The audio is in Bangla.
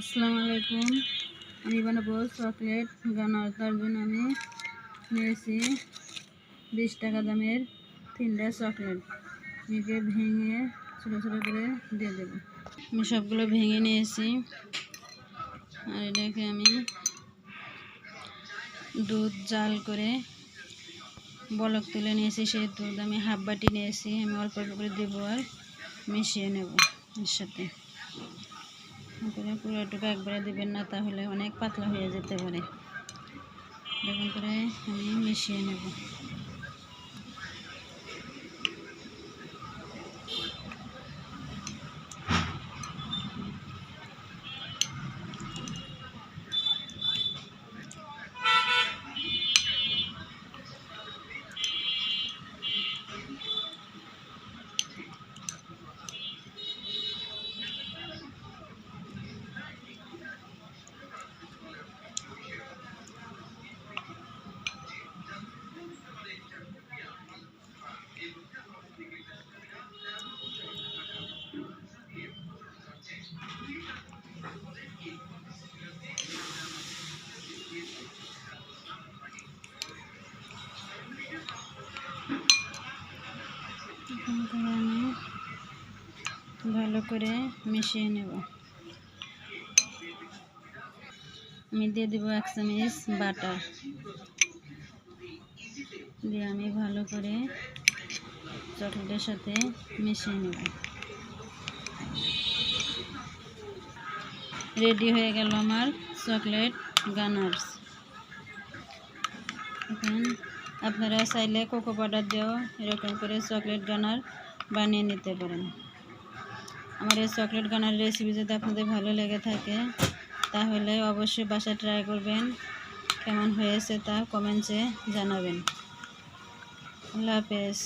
আসসালামু আলাইকুম। আমি বানাবো চকলেট গানার তার জন্য আমি নিয়েছি বিশ টাকা দামের তিনটা চকলেট। একে ভেঙে ছোটো ছোটো করে দিয়ে দেবো। আমি সবগুলো ভেঙে নিয়েছি। আর এটাকে আমি দুধ জাল করে বলক তুলে নিয়েছি। সেই দুধ আমি হাফ বাটি নিয়েছি। আমি অল্প অল্প করে দেবো আর মিশিয়ে নেব এর সাথে। করে পুরোটুকু একবারে দেবেন না, তাহলে অনেক পাতলা হয়ে যেতে পারে। এরকম করে আমি মিশিয়ে নেব। ভালো করে মিশিয়ে নেব। আমি দিয়ে দেবো এক চামচ বাটার। দিয়ে আমি ভালো করে চকলেটের সাথে মিশিয়ে নেব। রেডি হয়ে গেল আমার চকলেট গানার্স। আপনারা চাইলে কোকো পাউডার দিয়েও এরকম করে চকলেট গানার বানিয়ে নিতে পারেন। আমার এই চকলেট গানার রেসিপি যদি আপনাদের ভালো লেগে থাকে, তাহলে অবশ্যই বাসায় ট্রাই করবেন। কেমন হয়েছে তা কমেন্টসে জানাবেন। আল্লাহ হাফেজ।